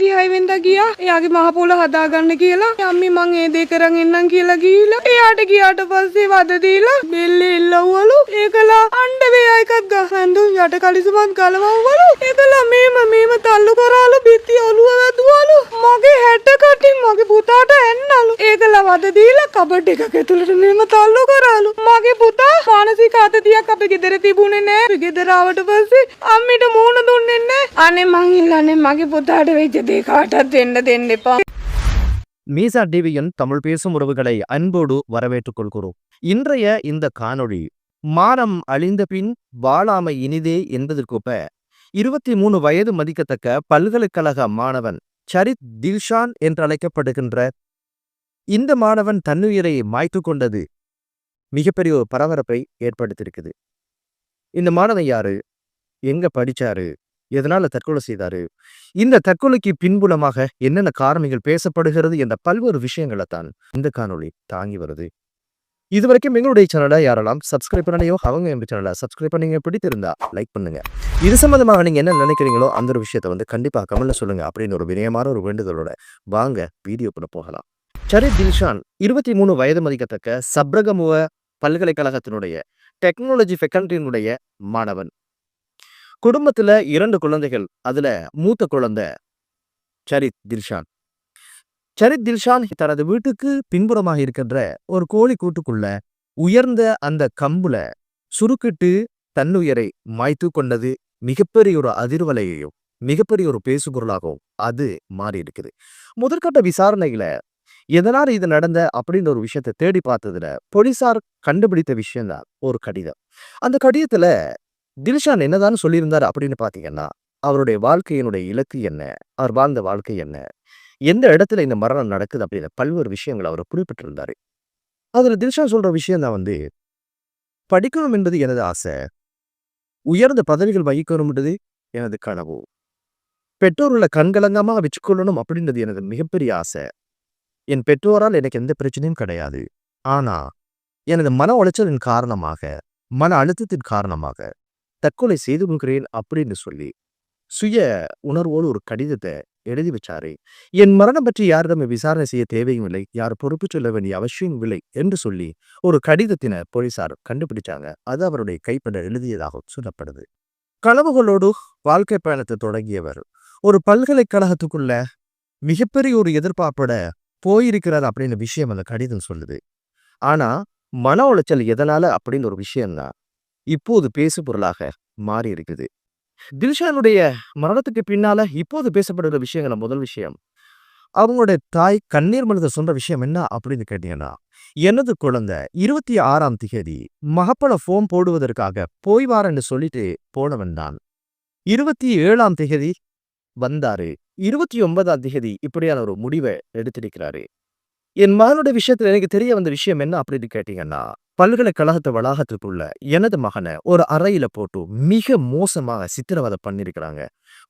26 වෙනිදා ගියා. එයාගේ මහ පොළ හදාගන්න කියලා. අම්මි මං ඒ දේ කරන් එන්නම් කියලා ගිහිල්ලා එයාට ගියාට පස්සේ වද දීලා බෙල්ලේ ඉල්ලවලු. ඒකලා අණ්ඩ වේ එකක් ගහන්දු යට කලිසමත් ගලවවලු. ඒකලා මේම මේම තල්ලු කරාලු බිත්ති ඔළුව වැදුවලු. මගේ හැට කටින් මගේ පුතාට ඇන්නලු. ඒකලා වද දීලා කබඩ් එකක ඇතුළට මේම තල්ලු කරාලු. මගේ පුතා මානසික ආතතියක් අපේ ගෙදර තිබුණේ නෑ. අපි ගෙදර ආවට පස්සේ අම්මිට මූණ දුන්නේ නෑ. අනේ මං ඉල්ලන්නේ මගේ පුතාට වෙච්ච கஷ்டத்தை காட்டத் என்ன தென்னப்பா மீசா டிவியின் தமிழ் பேசும் உறவுகளை அன்போடு வரவேற்றுக் கொள்கிறோம். இன்றைய இந்த காணொளி மானம் அழிந்த பின் வாழாமை இனிதே என்பதற்கொப்ப இருபத்தி மூணு வயது மதிக்கத்தக்க பல்கலைக்கழக மாணவன் சரித் தில்ஷான் என்றழைக்கப்படுகின்ற இந்த மாணவன் தன்னுயிரை மாய்த்து கொண்டது மிகப்பெரிய ஒரு பரபரப்பை ஏற்படுத்தியிருக்குது. இந்த மாணவன் யாரு? எங்க படிச்சாரு? எதனால தற்கொலை செய்தாரு? இந்த தற்கொலைக்கு பின்புலமாக என்னென்ன காரணங்கள் பேசப்படுகிறது என்ற பல்வேறு விஷயங்களை தான் இந்த காணொளி தாங்கி வருது. இதுவரைக்கும் எங்களுடைய சேனலை யாரெல்லாம் சப்ஸ்கிரைப் பண்ணலையோ அவங்க எங்க சேனலை சப்ஸ்கிரைப் பண்ணீங்க பிடித்திருந்தா லைக் பண்ணுங்க. இது சம்பந்தமாக நீங்க என்ன நினைக்கிறீங்களோ அந்த ஒரு விஷயத்தை வந்து கண்டிப்பா கமெண்ட்ல சொல்லுங்க. அப்படின்னு ஒரு வினயமான ஒரு வேண்டுதலோட வாங்க வீடியோக்குள்ள போகலாம். சரி தில்ஷான் இருபத்தி மூணு வயது மதிக்கத்தக்க சப்ரகமுவ பல்கலைக்கழகத்தினுடைய டெக்னாலஜி ஃபெக்கல்ட்டியினுடைய மாணவன். குடும்பத்துல இரண்டு குழந்தைகள் அதுல மூத்த குழந்தை சரித் தில்ஷான். சரித் தில்ஷான் தனது வீட்டுக்கு பின்புறமாக இருக்கின்ற ஒரு கோழி கூட்டுக்குள்ள உயர்ந்த அந்த கம்புல சுருக்கிட்டு தன்னுயரை மாய்த்து கொண்டது மிகப்பெரிய ஒரு அதிர்வலையையும் மிகப்பெரிய ஒரு பேசுபொருளாகவும் அது மாறி இருக்குது முதற்கட்ட விசாரணையில எதனால இது நடந்த அப்படின்னு ஒரு விஷயத்தை தேடி பார்த்ததுல போலீசார் கண்டுபிடித்த விஷயம்தான் ஒரு கடிதம். அந்த கடிதத்துல தில்ஷான் என்னதான் சொல்லியிருந்தார் அப்படின்னு பாத்தீங்கன்னா அவருடைய வாழ்க்கையினுடைய இலக்கு என்ன? அவர் வாழ்ந்த வாழ்க்கை என்ன? எந்த இடத்துல இந்த மரணம் நடக்குது அப்படின்னு பல்வேறு விஷயங்கள் அவர் குறிப்பிட்டிருந்தாரு. அதுல தில்ஷான் சொல்ற விஷயம் தான் வந்து படிக்கணும் என்பது எனது ஆசை. உயர்ந்த பதவிகள் வகிக்கணும்ன்றது எனது கனவு. பெற்றோர்களை கண்கலங்கமா வச்சுக்கொள்ளணும் அப்படின்றது எனது மிகப்பெரிய ஆசை. என் பெற்றோரால் எனக்கு எந்த பிரச்சனையும் கிடையாது. ஆனா எனது மன உளைச்சலின் காரணமாக மன அழுத்தத்தின் காரணமாக தற்கொலை செய்து கொள்கிறேன் அப்படின்னு சொல்லி சுய உணர்வோடு ஒரு கடிதத்தை எழுதி வச்சாரு. என் மரணம் பற்றி யாரிடம் விசாரணை செய்ய தேவையும் இல்லை. யார் பொறுப்பு சொல்ல வேண்டிய அவசியம் இல்லை என்று சொல்லி ஒரு கடிதத்தின போலீசார் கண்டுபிடிச்சாங்க. அது அவருடைய கைப்பட எழுதியதாக சொல்லப்படுது. கனவுகளோடு வாழ்க்கை பயணத்தை தொடங்கியவர் ஒரு பல்கலைக்கழகத்துக்குள்ள மிகப்பெரிய ஒரு எதிர்பார்ப்போட போயிருக்கிறார் அப்படின்னு விஷயம் அந்த கடிதம் சொல்லுது. ஆனா மன உளைச்சல் எதனால அப்படின்னு ஒரு விஷயம்தான். இப்போது பேசு பொருளாக மாறி இருக்குது தில்ஷானுடைய மரணத்துக்கு பின்னால இப்போது பேசப்படுகிற விஷயங்கள முதல் விஷயம் அவங்களுடைய தாய் கண்ணீர் மனித சொன்ன விஷயம் என்ன அப்படின்னு கேட்டீங்கன்னா எனது குழந்தை இருபத்தி ஆறாம் திகதி மகப்பள ஃபோம் போடுவதற்காக போய் வாரன்னு சொல்லிட்டு போனவன் தான். இருபத்தி ஏழாம் திகதி வந்தாரு. இருபத்தி ஒன்பதாம் திகதி இப்படியான ஒரு முடிவை எடுத்திருக்கிறாரு. என் மகனோட விஷயத்துல எனக்கு தெரிய வந்த விஷயம் என்ன அப்படின்னு கேட்டீங்கன்னா பல்கலைக்கழகத்து வளாகத்துக்குள்ள எனது மகனை ஒரு அறையில போட்டு மிக மோசமாக சித்திரவதை பண்ணிருக்கிறாங்க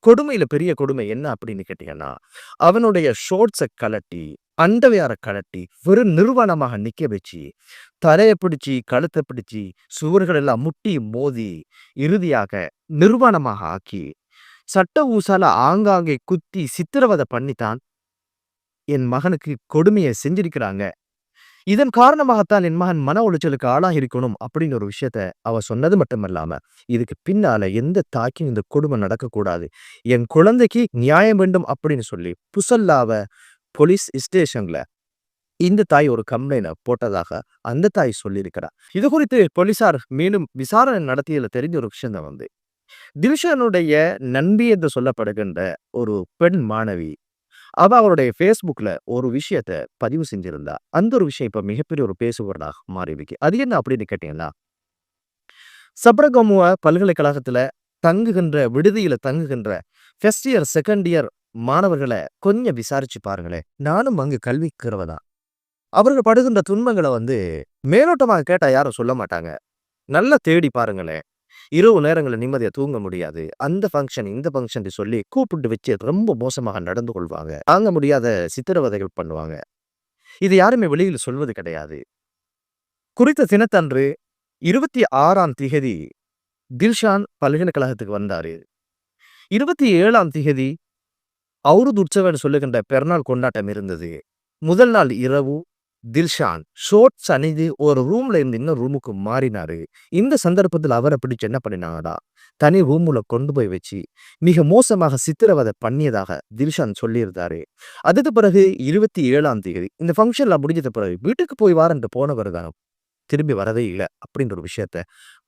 கொடுமையில பெரிய கொடுமை என்ன அப்படின்னு கேட்டீங்கன்னா அவனுடைய ஷோர்ட்ஸை கலட்டி அண்டவையார கலட்டி வெறும் நிர்வாணமாக நிக்க வச்சு தலையை பிடிச்சி கழுத்தை பிடிச்சி சுவர்கள் எல்லாம் முட்டி மோதி இறுதியாக நிர்வாணமாக ஆக்கி சட்ட ஊசால ஆங்காங்கே குத்தி சித்திரவதை பண்ணித்தான் என் மகனுக்கு கொடுமையை செஞ்சிருக்கிறாங்க. இதன் காரணமாகத்தான் என் மகன் மன உளைச்சலுக்கு ஆளாக இருக்கணும் அப்படின்னு ஒரு விஷயத்த அவ சொன்னது மட்டுமல்லாம இதுக்கு பின்னால எந்த தாக்கியும் இந்த கொடுமை நடக்கக்கூடாது. என் குழந்தைக்கு நியாயம் வேண்டும் அப்படின்னு சொல்லி புசல்லாவ போலீஸ் ஸ்டேஷன்ல இந்த தாய் ஒரு கம்ப்ளைண்ட் போட்டதாக அந்த தாய் சொல்லியிருக்கிறார் இது குறித்து போலீசார் மீண்டும் விசாரணை நடத்தியதுல தெரிஞ்ச ஒரு விஷயம் தான் வந்து திவிஷனுடைய நண்பி என்று சொல்லப்படுகின்ற ஒரு பெண் மாணவி அவ அவருடைய ஃபேஸ்புக்ல ஒரு விஷயத்த பதிவு செஞ்சிருந்தா அந்த ஒரு விஷயம் இப்ப மிகப்பெரிய ஒரு பேசுபொருளாக மாறிவிக்கு அது என்ன அப்படின்னு கேட்டீங்கன்னா சப்ரகமுவ பல்கலைக்கழகத்துல தங்குகின்ற விடுதியில தங்குகின்ற ஃபர்ஸ்ட் இயர் செகண்ட் இயர் மாணவர்களை கொஞ்சம் விசாரிச்சு பாருங்களேன். நானும் அங்கு கல்விக்கிறவதான் அவர்கள் படுகின்ற துன்பங்களை வந்து மேலோட்டமாக கேட்டா யாரும் சொல்ல மாட்டாங்க. நல்லா தேடி பாருங்களேன். இரவு நேரங்களில் நிம்மதியா தூங்க முடியாது. அந்த ஃபங்க்ஷன் இந்த ஃபங்க்ஷன் சொல்லி கூப்பிட்டு வச்சு ரொம்ப மோசமாக நடந்து கொள்வாங்க. தாங்க முடியாத சித்திரவதைகள் பண்ணுவாங்க. இது யாருமே வெளியில் சொல்வது கிடையாது. குறித்த தினத்தன்று இருபத்தி ஆறாம் திகதி தில்ஷான் பல்கலைக்கழகத்துக்கு வந்தாரு. இருபத்தி ஏழாம் திகதி அவுருது உற்சவன் சொல்லுகின்ற பெருநாள் கொண்டாட்டம் இருந்தது. முதல் நாள் இரவு தில்ஷான். ஷோர்ட்ஸ் அணிந்து ஒரு ரூம்ல இருந்து இன்னும் ரூமுக்கு மாறினாரு. இந்த சந்தர்ப்பத்தில் அவரை பிடிச்சு என்ன பண்ணினாங்கடா? தனி ரூமுல கொண்டு போய் வச்சு மிக மோசமாக சித்திரவதை பண்ணியதாக தில்ஷான் சொல்லியிருந்தாரு. அதுக்கு பிறகு இருபத்தி ஏழாம் தேதி இந்த ஃபங்க்ஷன்ல முடிஞ்சது பிறகு வீட்டுக்கு போய் வாரன்ட்டு போனவர் தான். திரும்பி வரதே இல்லை அப்படின்ற ஒரு விஷயத்த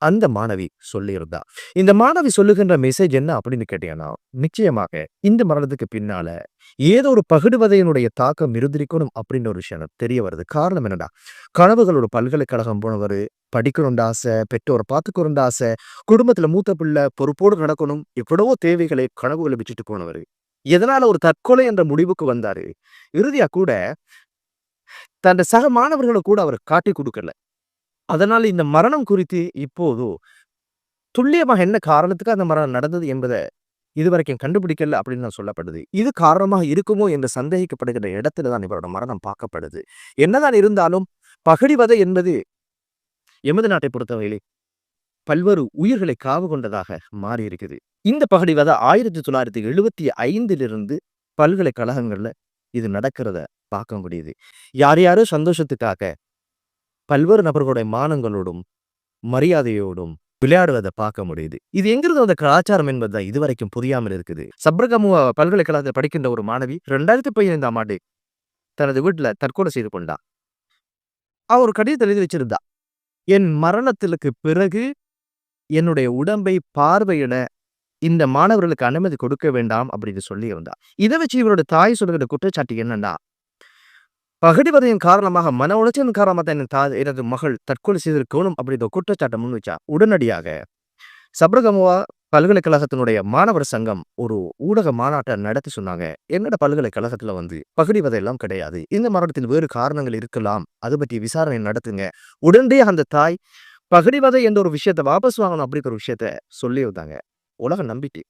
அந்த மாணவி சொல்லியிருந்தா. இந்த மாணவி சொல்லுகின்ற மெசேஜ் என்ன அப்படின்னு கேட்டீங்கன்னா நிச்சயமாக இந்த மரணத்துக்கு பின்னால ஏதோ ஒரு பகிடுவதையினுடைய தாக்கம் இருந்திருக்கணும் அப்படின்ற ஒரு விஷயம் தெரிய வருது. காரணம் என்னடா? கனவுகளோட பல்கலைக்கழகம் போனவர் படிக்கணும்னு ஆசை பெற்றோரை பார்த்துக்கணும்னு ஆசை குடும்பத்துல மூத்த பிள்ளை பொறுப்போடு நடக்கணும் எவ்வளவோ தேவைகளை கனவுகளை வச்சுட்டு போனவர். எதனால ஒரு தற்கொலை என்ற முடிவுக்கு வந்தாரு? இறுதியா கூட தன் சக மாணவர்களை கூட அவர் காட்டி கொடுக்கல. அதனால் இந்த மரணம் குறித்து இப்போது துல்லியமாக என்ன காரணத்துக்கு அந்த மரணம் நடந்தது என்பதை இதுவரைக்கும் கண்டுபிடிக்கல அப்படின்னு தான் சொல்லப்படுது. இது காரணமாக இருக்குமோ என்று சந்தேகிக்கப்படுகிற இடத்துல தான் இவரோட மரணம் பார்க்கப்படுது. என்னதான் இருந்தாலும் பகடிவதை என்பது எமது நாட்டை பொறுத்தவரையிலே பல்வேறு உயிர்களை காவு கொண்டதாக மாறி இருக்குது இந்த பகடிவதை ஆயிரத்தி தொள்ளாயிரத்தி எழுபத்தி ஐந்திலிருந்து பல்கலைக்கழகங்கள்ல இது நடக்கிறத பார்க்க முடியுது. யார் யாரோ சந்தோஷத்துக்காக பல்வேறு நபர்களுடைய மானங்களோடும் மரியாதையோடும் விளையாடுவதை பார்க்க முடியுது. இது எங்கிருந்து வந்த கலாச்சாரம் என்பதுதான் இதுவரைக்கும் புரியாமல் இருக்குது. சப்ரகமு பல்கலைக்கழகத்தில் படிக்கின்ற ஒரு மாணவி ரெண்டாயிரத்தி பதினைந்தாம் ஆண்டு தனது வீட்டில் தற்கொலை செய்து கொண்டா. அவர் ஒரு கடிதத்தை எழுதி வச்சிருந்தா. என் மரணத்திற்கு பிறகு என்னுடைய உடம்பை பார்வையிட இந்த மாணவர்களுக்கு அனுமதி கொடுக்க வேண்டாம் அப்படின்னு சொல்லி இருந்தா. இதை வச்சு இவரோட தாய் சொல்லுகிற குற்றச்சாட்டு என்னன்னா பகடிவதையின் காரணமாக மன உளைச்சலின் காரணமாக தான் என் எனது மகள் தற்கொலை செய்திருக்கணும் அப்படின்ற குற்றச்சாட்டை முன் உடனடியாக. சபரகமுவா பல்கலைக்கழகத்தினுடைய மாணவர் சங்கம் ஒரு ஊடக மாநாட்டை நடத்தி சொன்னாங்க. என்னோட பல்கலைக்கழகத்துல வந்து பகடிவதை எல்லாம் கிடையாது. இந்த மரணத்தில் வேறு காரணங்கள் இருக்கலாம். அது பற்றி விசாரணை நடத்துங்க. உடனடியாக அந்த தாய் பகடிவதை என்ற ஒரு விஷயத்தை வாபஸ் வாங்கணும் அப்படிங்கிற விஷயத்த சொல்லி வந்தாங்க. உலகம் நம்பிட்டு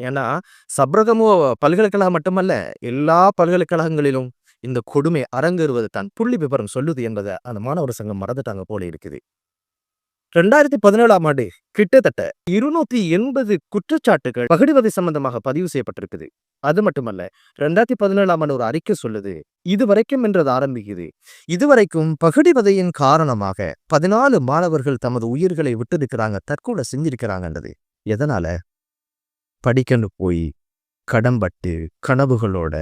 ஏன்னா சப்ரகமுவ பல்கலைக்கழகம் மட்டுமல்ல எல்லா பல்கலைக்கழகங்களிலும் இந்த கொடுமை அரங்கேறுவது தான் புள்ளி விவரம் சொல்லுது என்பதை அந்த மாணவர் சங்கம் மறந்துட்டாங்க போல இருக்குது. ரெண்டாயிரத்தி பதினேழாம் ஆண்டு கிட்டத்தட்ட இருநூத்தி எண்பது குற்றச்சாட்டுகள் பகடிவதை சம்பந்தமாக பதிவு செய்யப்பட்டிருக்குது. அது மட்டுமல்ல ரெண்டாயிரத்தி பதினேழாம் ஆண்டு ஒரு அறிக்கை சொல்லுது இதுவரைக்கும் என்றது ஆரம்பிக்குது. இதுவரைக்கும் பகடிவதையின் காரணமாக பதினாலு மாணவர்கள் தமது உயிர்களை விட்டிருக்கிறாங்க தற்கொலை செஞ்சிருக்கிறாங்கன்றது. எதனால? படிக்கணும் போய் கடம்பட்டு கனவுகளோட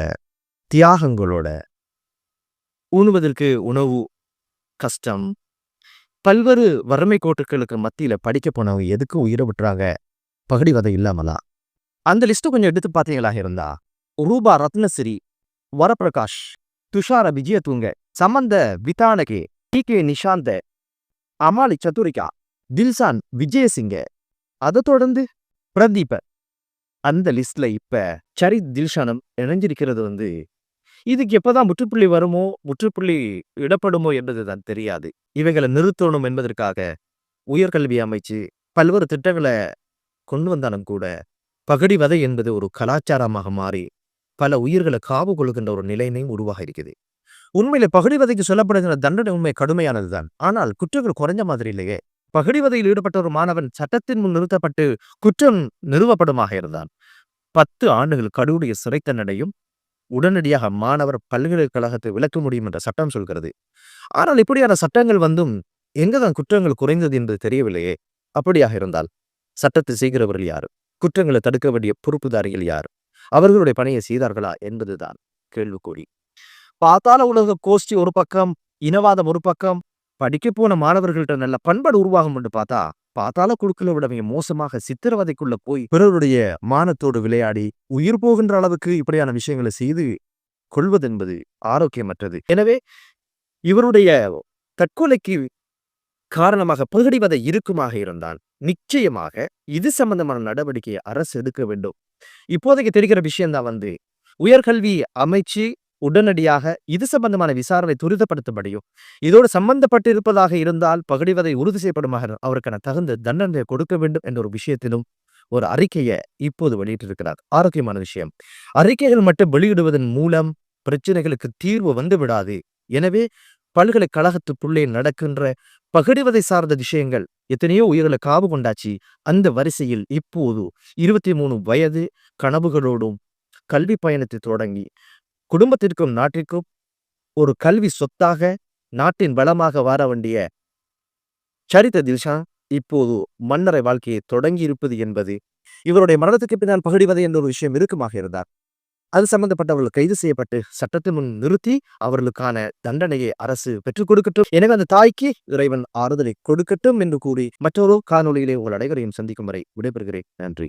தியாகங்களோட உண்ணுவதற்கு உணவு கஷ்டம். பல்வேறு வறுமை கோட்டுகளுக்கு மத்தியில படிக்க போனவங்க எதுக்கு உயிரை விட்டுறாங்க? பகடிவதை இல்லாமலா? அந்த லிஸ்ட் கொஞ்சம் எடுத்து பார்த்தீங்களா இருந்தா? Rupa Ratnasiri Varaprakash Thushara Wijayathunga Samantha Vidanage D K Nishantha Amali Chathurika Dilshan Wijayasinghe. அதை தொடர்ந்து பிரதீப. அந்த லிஸ்ட்ல இப்ப சரித் தில்ஷானம் இணைஞ்சிருக்கிறது வந்து இதுக்கு எப்பதான் முற்றுப்புள்ளி வருமோ முற்றுப்புள்ளி இடப்படுமோ என்பது தான் தெரியாது. இவைகளை நிறுத்தணும் என்பதற்காக உயர்கல்வி அமைச்சு பல்வேறு திட்டங்களை கொண்டு வந்தாலும் கூட பகடிவதை என்பது ஒரு கலாச்சாரமாக மாறி பல உயிர்களை காவு கொள்கின்ற ஒரு நிலையினையும் உருவாக இருக்குது உண்மையில பகடிவதைக்கு சொல்லப்படுகிற தண்டனை உண்மை கடுமையானதுதான் ஆனால் குற்றங்கள் குறைஞ்ச மாதிரி இல்லையே. பகடிவதையில் ஈடுபட்ட ஒரு மாணவன் சட்டத்தின் முன் நிறுத்தப்பட்டு குற்றம் நிறுவப்படுமாக இருந்தான் பத்து ஆண்டுகள் கடுவுடைய சிறை தண்டனையும் உடனடியாக மாணவர் பல்கலைக்கழகத்தை விளக்க முடியும் என்ற சட்டம் சொல்கிறது. ஆனால் இப்படியான சட்டங்கள் வந்தும் எங்கதான் குற்றங்கள் குறைந்தது என்று தெரியவில்லையே? அப்படியாக இருந்தால் சட்டத்தை செய்கிறவர்கள் யார்? குற்றங்களை தடுக்க வேண்டிய பொறுப்புதாரிகள் யார்? அவர்களுடைய பணியை செய்தார்களா என்பதுதான் கேள்விக்குறி. பார்த்தால உலக கோஷ்டி ஒரு பக்கம் இனவாதம் ஒரு பக்கம் படிக்க போன மாணவர்கள்ட்ட நல்ல பண்பாடு உருவாகும் என்று பார்த்தா பாத்தாள குழுக்களை விடவங்க மோசமாக சித்திரவதைக்குள்ள போய் பிறருடைய மானத்தோடு விளையாடி உயிர் போகின்ற அளவுக்கு இப்படியான விஷயங்களை செய்து கொள்வதென்பது ஆரோக்கியமற்றது. எனவே இவருடைய தற்கொலைக்கு காரணமாக பகடிவதை இருக்குமாக இருந்தால் நிச்சயமாக இது சம்பந்தமான நடவடிக்கையை அரசு எடுக்க வேண்டும். இப்போதைக்கு தெரிகிற விஷயம்தான் வந்து உயர்கல்வி அமைச்சு உடனடியாக இது சம்பந்தமான விசாரணை துரிதப்படுத்தும்படியும் இதோடு சம்பந்தப்பட்டிருப்பதாக இருந்தால் பகடிவதை உறுதி செய்யப்படுமாக அவருக்கான தகுந்த தண்டனை கொடுக்க வேண்டும் என்ற ஒரு விஷயத்திலும் ஒரு அறிக்கையை இப்போது வெளியிட்டிருக்கிறார். ஆரோக்கியமான விஷயம். அறிக்கைகள் மட்டும் வெளியிடுவதன் மூலம் பிரச்சனைகளுக்கு தீர்வு வந்து விடாது. எனவே பல்கலைக்கழகத்துக்குள்ளே நடக்கின்ற பகிடுவதை சார்ந்த விஷயங்கள் எத்தனையோ உயிர்களை காவு கொண்டாச்சு. அந்த வரிசையில் இப்போது இருபத்தி மூணு வயது கனவுகளோடும் கல்வி பயணத்தை தொடங்கி குடும்பத்திற்கும் நாட்டிற்கும் ஒரு கல்வி சொத்தாக நாட்டின் வளமாக வார வேண்டிய சரித தில்ஷா இப்போது மன்னரை வாழ்க்கையை தொடங்கி இருப்பது என்பது இவருடைய மரணத்துக்கு பின்னால் பகிடுவது என்ற ஒரு விஷயம் இருக்குமாக இருந்தார். அது சம்பந்தப்பட்டவர்கள் கைது செய்யப்பட்டு சட்டத்தின் முன் நிறுத்தி அவர்களுக்கான தண்டனையை அரசு பெற்றுக் கொடுக்கட்டும். எனவே அந்த தாய்க்கு இறைவன் ஆறுதலை கொடுக்கட்டும் என்று கூறி மற்றொரு காணொளியிலே உங்கள் அனைவரையும் சந்திக்கும் வரை விடைபெறுகிறேன். நன்றி.